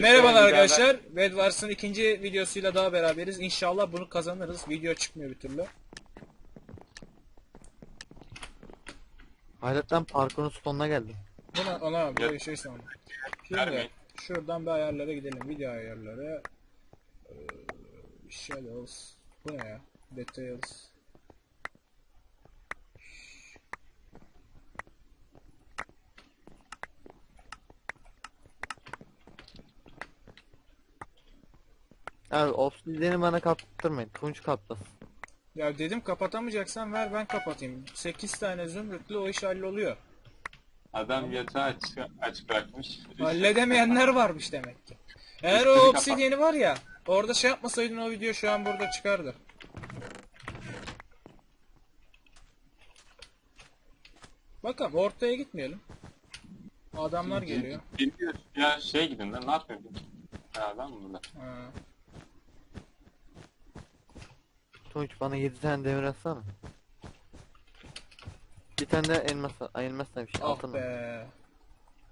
Merhabalar arkadaşlar. Bedwars'ın ikinci videosuyla daha beraberiz. İnşallah bunu kazanırız. Video çıkmıyor bir türlü. Hayretten parkurun sonuna geldim. Buna ona bir şey sandım. Şimdi Vermeyin. şuradan bir ayarlara gidelim. Video ayarları. Ee, Shadows. Bu ne ya? Details. Abi obsidiyeni bana kaptırmayın. Tunç kaplasın. Ya dedim kapatamayacaksan ver ben kapatayım. 8 tane zümrütlü o iş halloluyor. Adam yatağı açık, açık bırakmış. Halledemeyenler varmış demek ki. Eğer o obsidiyeni var ya orada şey yapmasaydın o video şu an burada çıkardı. Bakalım ortaya gitmeyelim. Adamlar geliyor. Geliyor. Ya şey gidin lan ne yapıyorsun? Ya adam mı burada? Ha. Tunç bana 7 tane demir atsana. Bir tane de elmas, ay elmas demiş. Ah Altın. be.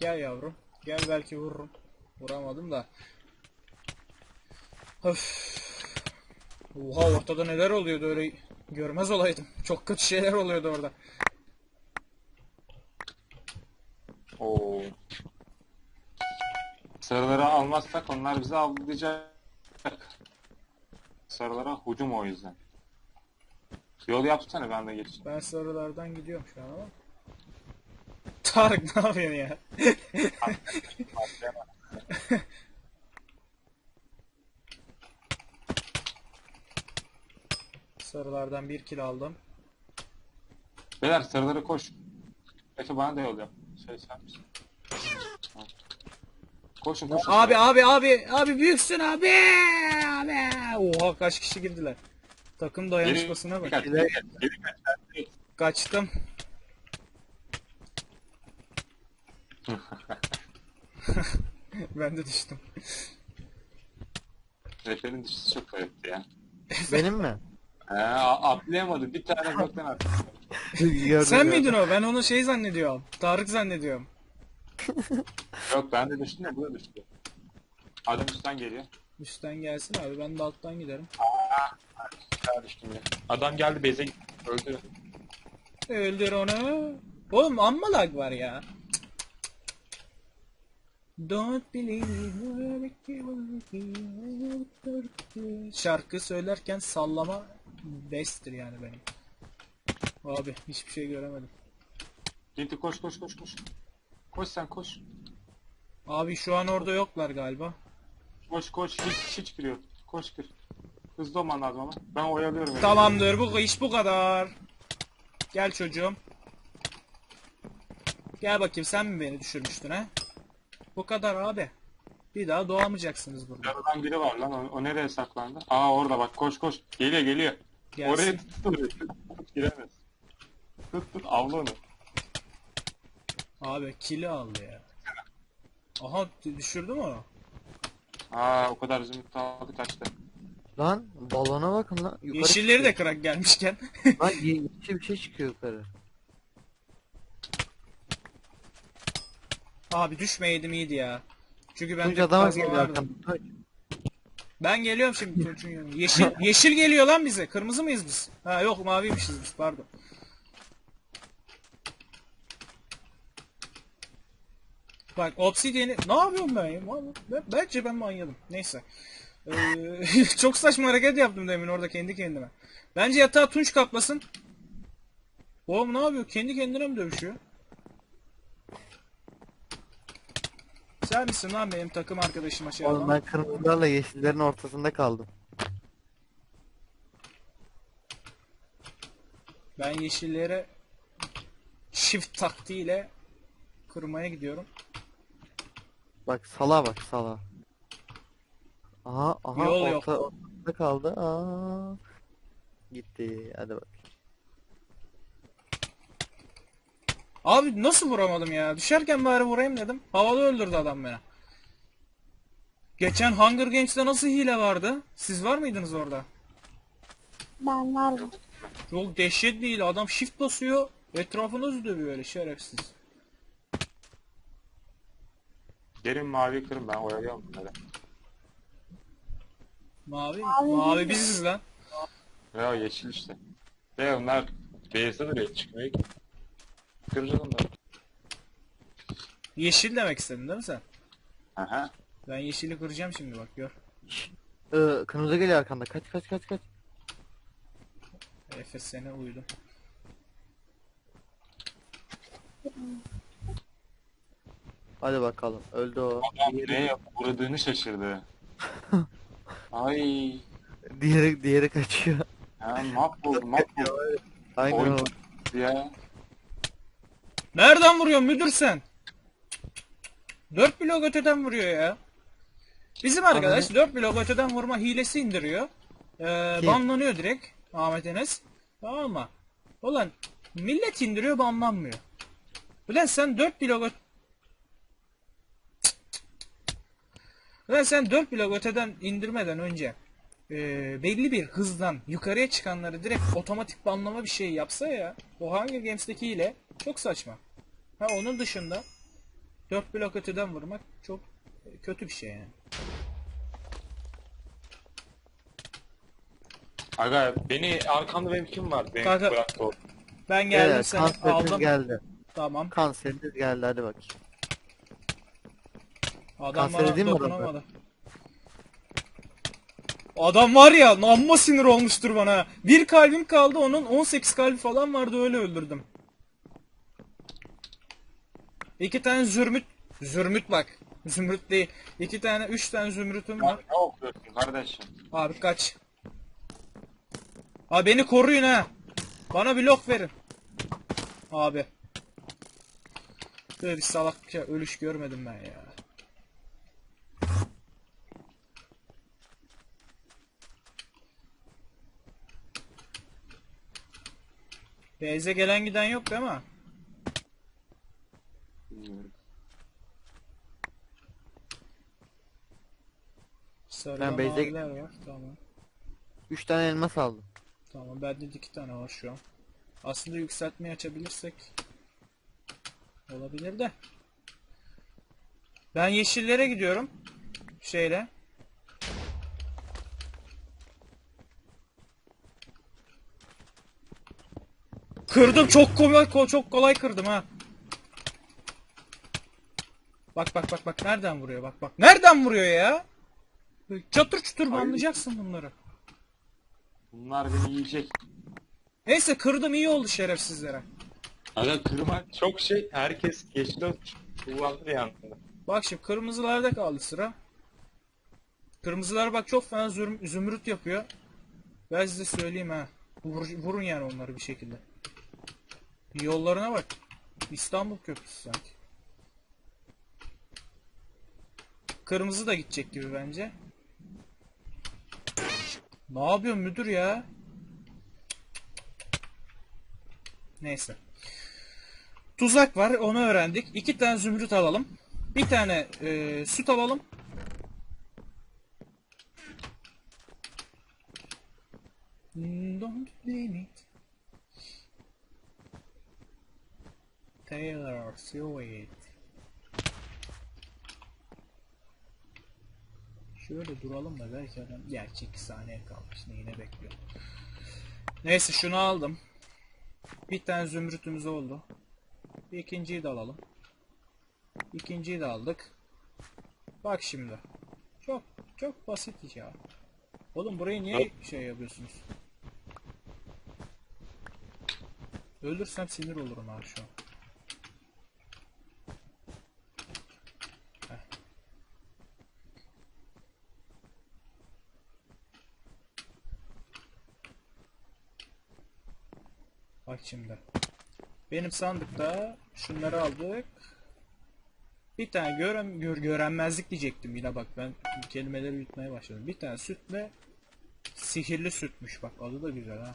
Gel yavrum. Gel belki vururum. Vuramadım da. Öf. Oha ortada neler oluyordu öyle görmez olaydım. Çok kötü şeyler oluyordu orada. Oo. Sarıları almazsak onlar bizi avlayacak. Sarılara hücum o yüzden. Yol yapsana ben de geçeyim. Ben sarılardan gidiyorum şu an ama. Tarık ne yapıyorsun ya? Sarılardan bir kill aldım. Beyler sarılara koş. Efe bana da yol yap. Şey sen misin? Koşun koşun. Abi abi abi abi büyüksün abi abi. Oha kaç kişi girdiler. Takım dayanışmasına bak. kaç, geri kaç, geri kaç. Kaçtım. ben de düştüm. Efe'nin dişisi çok garipti ya. Benim mi? He, a- atlayamadı. Bir tane gökten attı. Sen miydin o? Ben onu şey zannediyorum. Tarık zannediyorum. Yok ben de düştüm de bu da düştü. Adam üstten geliyor. Üstten gelsin abi ben de alttan giderim. Daha düştüm ya. Adam geldi beze. Öldü. Öldür onu. Oğlum amma lag var ya. Don't believe Şarkı söylerken sallama best'tir yani benim. Abi hiçbir şey göremedim. Gitti koş koş koş koş. Koş sen koş. Abi şu an orada yoklar galiba. Koş koş hiç hiç giriyor. Koş gir. Hızlı olman lazım ama. Ben oyalıyorum. yani. Tamamdır bu iş bu kadar. Gel çocuğum. Gel bakayım sen mi beni düşürmüştün ha? Bu kadar abi. Bir daha doğamayacaksınız burada. Yaradan biri var lan. O, o nereye saklandı? Aa orada bak koş koş. Geliyor geliyor. Gelsin. Oraya tut tut Giremez. Tut tut avla onu. Abi kili aldı ya. Aha düşürdü mü onu? Aa o kadar zümrüt aldı kaçtı. Lan balona bakın lan. Yukarı Yeşilleri de çıkıyor. kırak gelmişken. Lan ye- yeşil bir şey çıkıyor yukarı. Abi düşmeyeydim iyiydi ya. Çünkü ben Tunç adama geliyor vardı. arkamda. Tunç. Ben geliyorum şimdi Tunç'un yanına. Yeşil, yeşil geliyor lan bize. Kırmızı mıyız biz? Ha yok maviymişiz biz pardon. Bak obsidiyeni ne yapıyorum ben ya? Ben- Bence ben manyadım. Neyse. Ee, çok saçma hareket yaptım demin orada kendi kendime. Bence yatağı Tunç kaplasın. Oğlum ne yapıyor? Kendi kendine mi dövüşüyor? Sen misin lan benim takım arkadaşıma şey Oğlum ben kırmızılarla yeşillerin ortasında kaldım. Ben yeşillere çift taktiğiyle kırmaya gidiyorum. Bak sala bak sala. Aha aha Yol yok. orta, ortada kaldı. Aa. Gitti. Hadi bak. Abi nasıl vuramadım ya? Düşerken bari vurayım dedim. Havada öldürdü adam beni. Geçen Hunger Games'te nasıl hile vardı? Siz var mıydınız orada? Ben varım. Çok dehşetli hile. Adam shift basıyor. Etrafınızı dövüyor öyle şerefsiz. Gelin mavi kırın ben oyalıyorum bunları. Mavi, Mavi mavi biziz lan. Ya yeşil işte. Ve onlar base'e duruyor çıkmıyor ki. Kıracağız onları. Yeşil demek istedin değil mi sen? Aha. Ben yeşili kıracağım şimdi bak gör. Ee, kırmızı geliyor arkanda. Kaç kaç kaç kaç. Efes sene uydum. Hadi bakalım. Öldü o. Adam neye uğradığını şaşırdı. Ay. Diğeri diğeri kaçıyor. Ha, mahvoldu mahvoldu Aynen o. Oyun. ya. Nereden vuruyorsun müdür sen? 4 blok öteden vuruyor ya. Bizim arkadaş 4 blok öteden vurma hilesi indiriyor. Ee, Kim? banlanıyor direkt Ahmet Enes. Tamam mı? Ulan millet indiriyor banlanmıyor. Ulan sen 4 blok Ulan sen 4 blok öteden indirmeden önce e, belli bir hızdan yukarıya çıkanları direkt otomatik banlama bir şey yapsa ya o Hunger Games'teki ile çok saçma. Ha onun dışında 4 blok öteden vurmak çok kötü bir şey yani. Aga beni arkamda benim kim var? Beni Kanka- bıraktı o. Ben geldim Evet, kanseriniz aldım. geldi. Tamam. Kanseriniz geldi hadi bakayım. Adam Kanser edeyim mi dokunamadı. Adam var ya amma sinir olmuştur bana. Bir kalbim kaldı onun 18 kalbi falan vardı öyle öldürdüm. İki tane zürmüt. Zürmüt bak. Zümrüt değil. İki tane, üç tane zümrütüm var. Ne okuyorsun kardeşim? Abi kaç. Abi beni koruyun ha. Bana bir lok verin. Abi. Böyle bir salakça ölüş görmedim ben ya. Beyze gelen giden yok değil mi? Bilmiyorum. Sarı Ben base'e maviler var. Tamam. 3 tane elmas aldım. Tamam bende de iki tane var şu an. Aslında yükseltmeyi açabilirsek olabilir de. Ben yeşillere gidiyorum. Şeyle. Kırdım çok kolay ko- çok kolay kırdım ha. Bak bak bak bak nereden vuruyor bak bak. Nereden vuruyor ya? Çatır çutur banlayacaksın bunları. Bunlar beni yiyecek. Neyse kırdım iyi oldu şerefsizlere. Aga kırmak çok şey. Herkes yeşil kullandı yani. Bak şimdi kırmızılarda kaldı sıra. Kırmızılar bak çok fena züm- zümrüt yapıyor. Ben size söyleyeyim ha. Vur- vurun yani onları bir şekilde. Yollarına bak. İstanbul Köprüsü sanki. Kırmızı da gidecek gibi bence. Ne yapıyorsun müdür ya? Neyse. Tuzak var onu öğrendik. İki tane zümrüt alalım. Bir tane e, süt alalım. Don't blame. Taylor Swift. Şöyle duralım da belki adam gerçi 2 saniye kalmış neyine bekliyor. Neyse şunu aldım. Bir tane zümrütümüz oldu. Bir ikinciyi de alalım. İkinciyi de aldık. Bak şimdi. Çok çok basit ya. Oğlum burayı niye şey yapıyorsunuz? Öldürsem sinir olurum ha şu an. Bak şimdi. Benim sandıkta şunları aldık. Bir tane görem, gör, görenmezlik diyecektim yine bak ben kelimeleri yutmaya başladım. Bir tane süt ve sihirli sütmüş bak adı da güzel ha.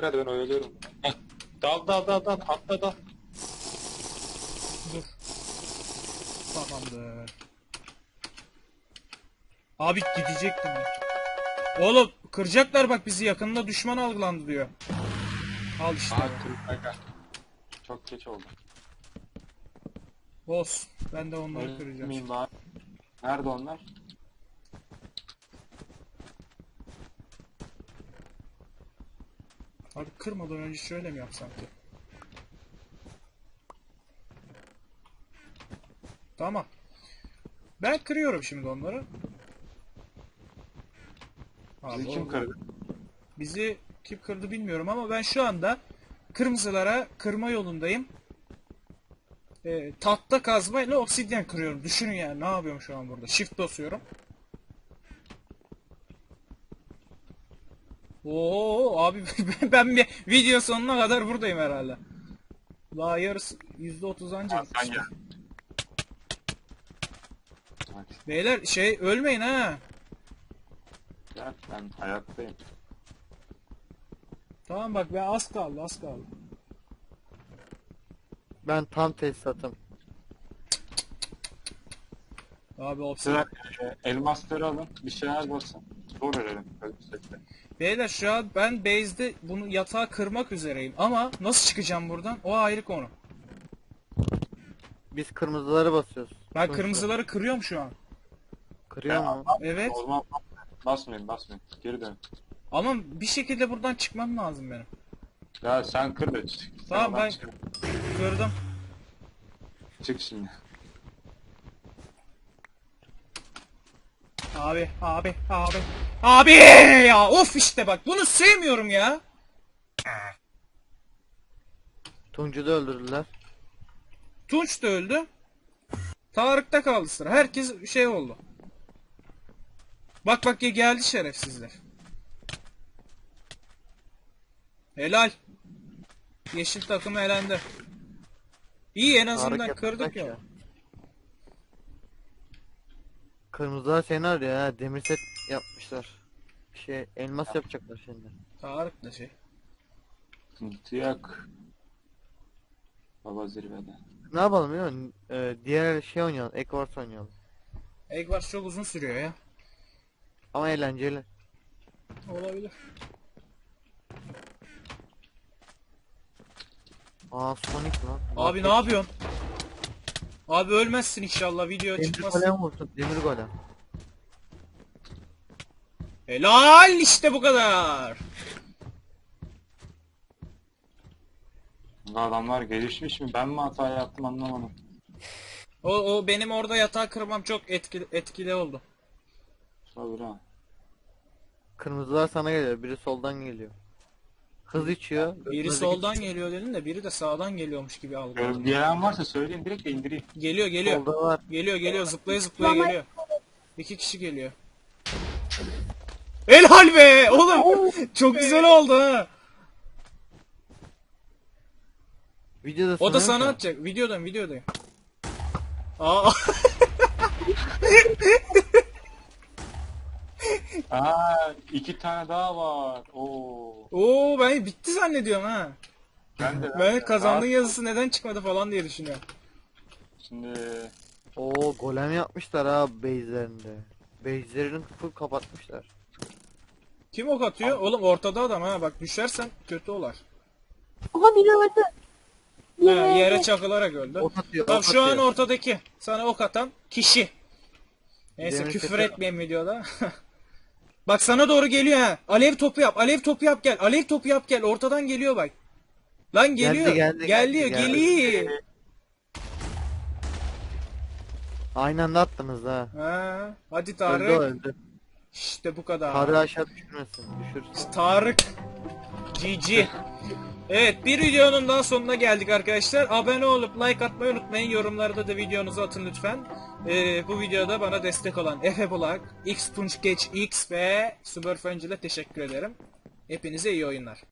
Hadi ben oyalıyorum. Dal dal dal dal atla dal. Dur. Tamamdır. Abi gidecektim. ya. Oğlum kıracaklar bak bizi yakında düşman algılandı diyor. Al işte. Aa kırık aga. Çok geç oldu. Olsun. Ben de onları kıracağım. Bari. Nerede onlar? Abi kırmadan önce şöyle mi yapsam ki? Tamam. Ben kırıyorum şimdi onları. Abi Bizi kim kırdı? Bizi kim kırdı bilmiyorum ama ben şu anda kırmızılara kırma yolundayım. Ee, tahta kazmayla obsidyen kırıyorum. Düşünün yani ne yapıyorum şu an burada. Shift basıyorum. Oo abi ben bir video sonuna kadar buradayım herhalde. Daha yarısı %30 anca. Aa, sen gitmiş. gel. Hadi Beyler şey ölmeyin ha. Gel ben hayattayım. Tamam bak ben az kaldı az kaldı. Ben tam tesisatım. Abi. Sıra e, elmasları alın. Bir şeyler basın. Zor de. Beyler şu an ben base'de bunu yatağı kırmak üzereyim ama nasıl çıkacağım buradan? O ayrı konu. Biz kırmızıları basıyoruz. Ben Tunçla. kırmızıları kırıyorum şu an. Kırıyor mu? Evet. Normal basmayın basmayın. Geri dön. Ama bir şekilde buradan çıkmam lazım benim. Ya sen kır da çık. Tamam, ben- Çık. Kırdım. çık şimdi. Abi, abi, abi. Abi ya of işte bak bunu sevmiyorum ya. Tuncu da öldürdüler. Tunç da öldü. Tarık'ta kaldı sıra. Herkes şey oldu. Bak bak ya geldi şerefsizler. Helal. Yeşil takım elendi. İyi en azından kırdık ya. ya. Kırmızılar seni arıyor ha. Demir set yapmışlar. Şey elmas yapacaklar şimdi. Tarık da şey. Sıkıntı yok. Baba zirvede. Ne yapalım musun? Ee, diğer şey oynayalım. Equars oynayalım. Eggwars çok uzun sürüyor ya. Ama eğlenceli. Olabilir. Aa Sonic lan. Abi ne yapıyorsun? Abi ölmezsin inşallah video Demir çıkmaz. golem vursun. Demir golem. Helal işte bu kadar. Bu adamlar gelişmiş mi? Ben mi hata yaptım anlamadım. O, o benim orada yatağı kırmam çok etkili, etkili oldu. Sabır ha. Kırmızılar sana geliyor. Biri soldan geliyor. Hız içiyor. Biri soldan git- geliyor dedin de biri de sağdan geliyormuş gibi algıladım. Böyle gelen varsa söyleyin direkt de indireyim. Geliyor geliyor. Solda var. Geliyor geliyor zıplaya zıplaya geliyor. İki kişi geliyor. Helal be oğlum. Çok güzel oldu ha. Videoda O da sana atacak. Videodayım videodayım. Aa Aa iki tane daha var. Oo. Oo ben bitti zannediyorum ha. Ben de Ben kazandığın Aa, yazısı neden çıkmadı falan diye düşünüyorum. Şimdi Oo golem yapmışlar ha base'lerinde. Base'lerini full kapatmışlar. Kim ok atıyor? Oğlum ortada adam ha bak düşersen kötü olar. Aha biri öldü. Ha, yere çakılarak öldü. Ok atıyor, Tamam ok şu an atıyor. ortadaki sana ok atan kişi. Neyse Demir küfür sesi- etmeyin videoda. bak sana doğru geliyor ha. Alev topu yap. Alev topu yap gel. Alev topu yap gel. Ortadan geliyor bak. Lan geliyor. geldi, geliyor, geldi, geldi. geliyor. Aynı anda attınız ha. Ha, hadi Öldü Tarık. öldü. İşte bu kadar. Karı aşağı düşürmesin. Düşürsün. Tarık. GG. Evet bir videonun daha sonuna geldik arkadaşlar. Abone olup like atmayı unutmayın. Yorumlarda da videonuzu atın lütfen. Ee, bu videoda bana destek olan Efe Bulak, X Tunç Geç X ve Smurf Angel'e teşekkür ederim. Hepinize iyi oyunlar.